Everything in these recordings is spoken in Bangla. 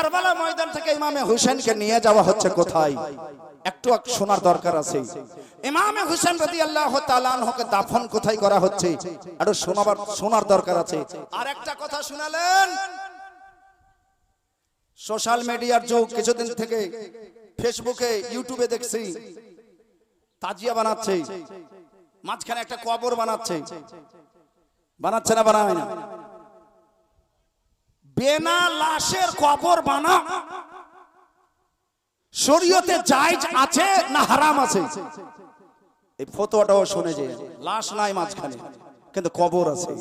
কারবালা ময়দান থেকে ইমামে হুসেনকে নিয়ে যাওয়া হচ্ছে কোথায়? একটু এক শোনার দরকার আছে। ইমামে হুসেন রাদি আল্লাহ তালানহকে দাফন কোথায় করা হচ্ছে? একটু শোনাবার, শোনার দরকার আছে। আর একটা কথা শোনালেন। সোশ্যাল মিডিয়ার যুগ, কিছুদিন থেকে ফেসবুকে, ইউটিউবে দেখছি। তাজিয়া বানাচ্ছে। মাঝখানে একটা কবর বানাচ্ছে। বানাচ্ছে না বানায় না? বেনা লাশের কবর বানা। শরীয়তে জায়েজ আছে না হারাম আছে? এই ফতোয়াটাও শুনে যে লাশ নাই মাঝখানে, কিন্তু কবর আছে।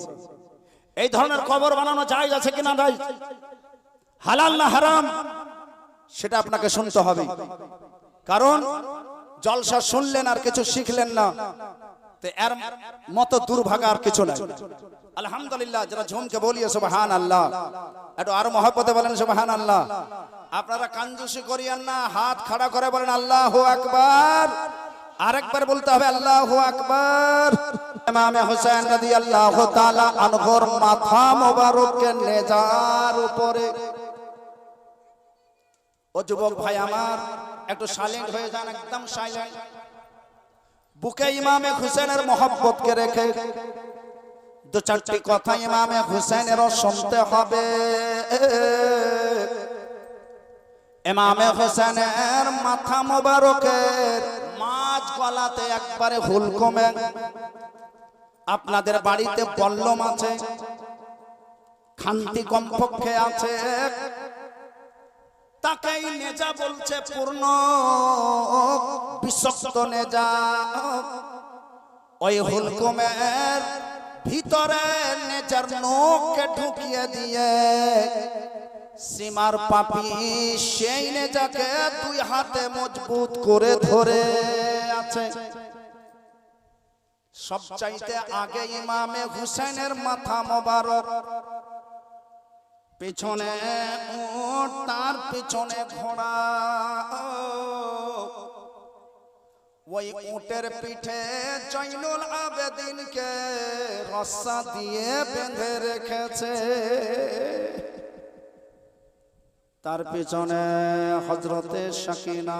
এই ধরনের কবর বানানো জায়েজ আছে কিনা নাই? হালাল না হারাম? সেটা আপনাকে শুনতে হবে। কারণ জলসা শুনলেন আর কিছু শিখলেন না। তো এর মতো দুর্ভাগা আর কিছু নাই। আলহামদুলিল্লাহ, যারা ঝুমকে বলিয়ে সুবহান আল্লাহ একটু আরও মহব্বতে বলেন সুবহান আল্লাহ আপনারা কাঞ্জুসি করিয়েন না, হাত খাড়া করে বলেন আল্লাহ আকবার। আরেকবার বলতে হবে আল্লাহ আকবার। ইমামে হোসেন রাদিয়াল্লাহু তাআলা আনহর মাথা মোবারককে নেজার উপরে। ও যুবক ভাই আমার, একটু সাইলেন্ট হয়ে যান, একদম সাইলেন্ট বুকে ইমামে হুসেনের মোহব্বতকে রেখে দু চারটি কথা ইমামে হুসেনেরও শুনতে হবে। ইমামে হুসেনের মাথা মোবারকের মাছ গলাতে একবারে হুলকমে আপনাদের বাড়িতে পল্লম আছে খান্তি কমপক্ষে আছে। তাকেই নেজা বলছে পূর্ণ বিষাক্ত নেজা। ওই হুলকুমের ভিতরে নেজার নোককে ঢুকিয়ে দিয়ে সীমার পাপি সেই নেজাকে দুই হাতে মজবুত করে ধরে আছে। সবচাইতে আগে ইমামে হুসেনের মাথা মোবারক, পিছনে তার পিছনে ঘোড়া। ওই উটের পিঠে জৈনুল আবেদিনকে রস্সা দিয়ে বেঁধে রেখেছে। তার পিছনে হজরতে সাকিনা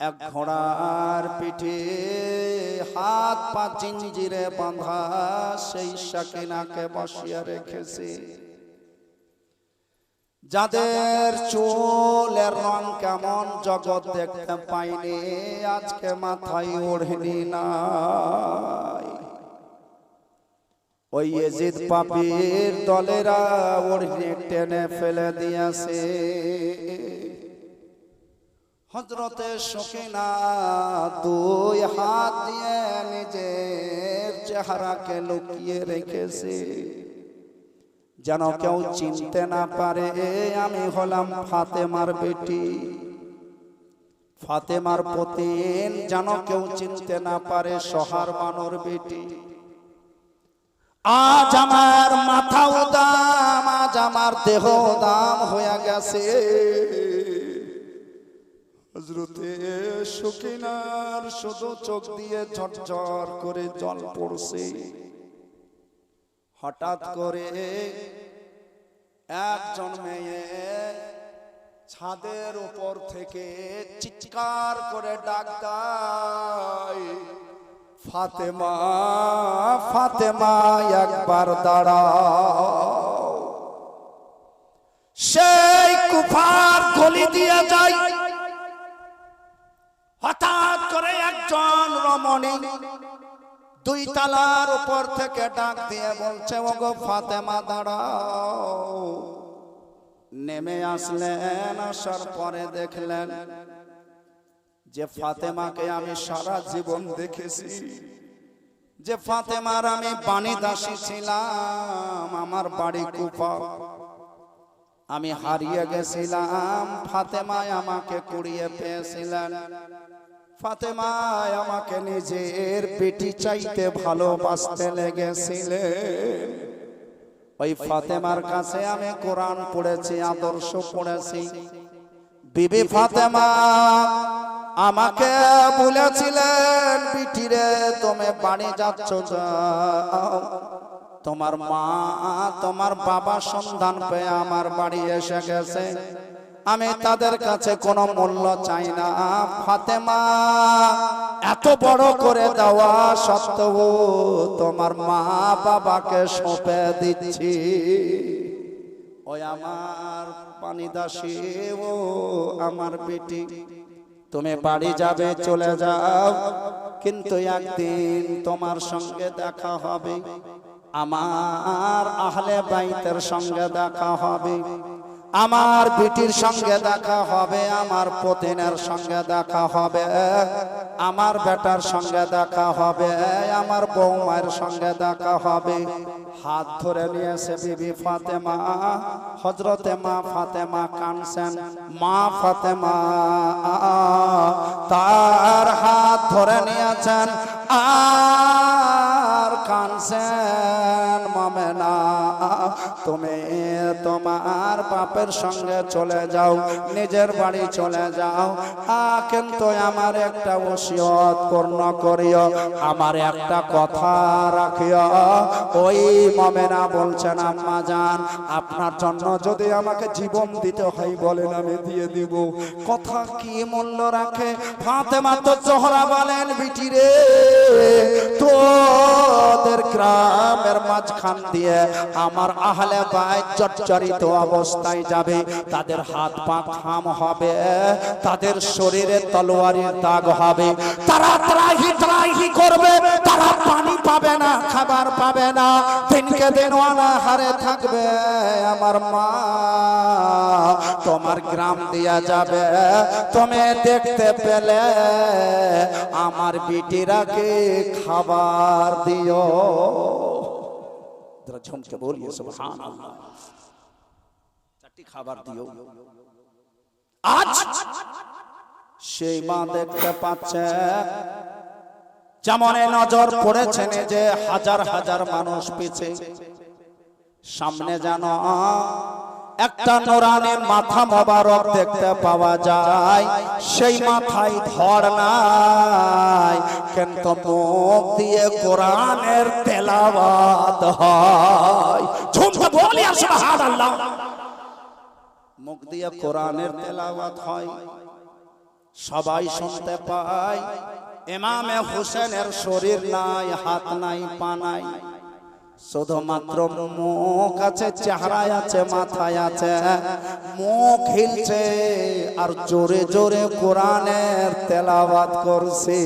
এক ঘোড়ার পিঠে হাত পা চিঞ্জিরে বাঁধা সেই সাকিনাকে বসিয়ে রেখেছে। যাদের চুলের রং কেমন জগৎ দেখতে পাইনি, আজকে মাথায় ওড়েনি নাই। ওই এজিদ পাপির দলেরা ওড়নে টেনে ফেলে দিয়েছে। হজরতে সকিনা দুই হাত দিয়ে নিজের চেহারাকে লুকিয়ে রেখেছে। যেন কেউ চিনতে না পারে আমি হলাম ফাতেমার বেটি। ফাতেমার পতিন যেন কেউ চিনতে না পারে, সহার বানর বেটি। আজ আমার মাথা দাম আজ আমার দেহ দাম হয়ে গেছে। সকিনার শুধু চোখ দিয়ে ঝরঝর করে জল পড়ছে। হঠাৎ করে একজন মেয়ে ছাদের উপর থেকে চিৎকার করে ডাক দেয়, ফাতেমা ফাতেমা, একবার দাঁড়াও। সেই কুফার গলি দিয়ে যায়। হঠাৎ করে একজন রমণী দুই তালার উপর থেকে ডাক দিয়ে বলছে, ওগো ফাতেমা, দাঁড়াও। নেমে আসলেন, আসার পরে দেখলেন যে ফাতেমাকে আমি সারা জীবন দেখেছি। যে ফাতেমার আমি বাণী দাসী ছিলাম, আমার বাড়ি কুফা। আমি হারিয়ে গেছিলাম, ফাতেমায় আমাকে কুড়িয়ে পেয়েছিলেন। ফাতেমায় আমাকে নিজের পেটি চাইতে ভালোবাসতে লেগেছিলেন ওই ফাতেমার কাছে আমি কোরআন পড়েছি, আদর্শ পড়েছি। বিবি ফাতেমা, আমাকে বলেছিলেন পিঠিরে তুমি বাড়ি যাচ্ছ তোমার মা, তোমার বাবা সন্ধান পেয়ে আমার বাড়ি এসে গেছে। আমি তাদের কাছে কোনো মূল্য চাই না। ফাতেমা এত বড় করে দেওয়া সত্ত্বেও তোমার মা বাবাকে সঁপে দিচ্ছি। ওই আমার পানি দাসী ও আমার বেটি তুমি বাড়ি যাবে চলে যাও। কিন্তু একদিন তোমার সঙ্গে দেখা হবে। আমার আহলে বাইতের সঙ্গে দেখা হবে। আমার বিটির সঙ্গে দেখা হবে, আমার পতিনের সঙ্গে দেখা হবে, আমার বেটার সঙ্গে দেখা হবে, আমার বৌমার সঙ্গে দেখা হবে। হাত ধরে নিয়েছে বিবি ফাতেমা হজরতে মা ফাতেমা কানছেন মা ফাতেমা, তার হাত ধরে নিয়েছেন আর কানছেন মামেনা তুমি তোমার বাপের সঙ্গে চলে যাও, নিজের বাড়ি চলে যাও। কিন্তু আমার একটা ওসিয়ত পূর্ণ করিও, আমার একটা কথা রাখিও। ওই মমেনা বলছেন, আম্মা জান আপনার জন্য যদি আমাকে জীবন দিতে হয় বলেন, আমি দিয়ে দিব। কথা কি মূল্য রাখে? ফাতেমা তো জহরা বলেন, বিটি রে তোদের গ্রামের মাঝখান দিয়ে আমার আহলে বাইত জর্জরিত অবস্থায় যাবে। তাদের হাত পা খাম হবে, তাদের শরীরে তলোয়ারের দাগ হবে। তারা ত্রাহি ত্রাহি করবে, তারা পানি পাবে না, খাবার পাবে না। দিনকে দিন হারে থাকবে আমার মা। তোমার গ্রাম দিয়া যাবে, তুমি দেখতে পেলে, আমার বিটিরাকে খাবার দিও। যারা ঝমকে বলিয়ে সুবহানাল্লাহ। চারটি খাবার দিও। আজ সেই মা দেখতে পাচ্ছে। যেমন নজর পড়েছে যে হাজার হাজার মানুষ পেছে। সামনে যেন একটা নোরানি মাথা মোবারক দেখতে পাওয়া যায়। সেই মাথায় ধর নাই, কিন্তু মুখ দিয়ে কোরআনের তেলাওয়াত হয়। ঝুমকে বলি মুখ দিয়ে কোরআনের তেলাওয়াত হয়। সবাই শুনতে পায়। ইমামে হোসেনের শরীর নাই, হাত নাই, পা নাই। শুধুমাত্র মুখ আছে, চেহারায় আছে, মাথায় আছে। মুখ হিলছে আর জোরে জোরে কোরআনের তেলাবাদ করছে।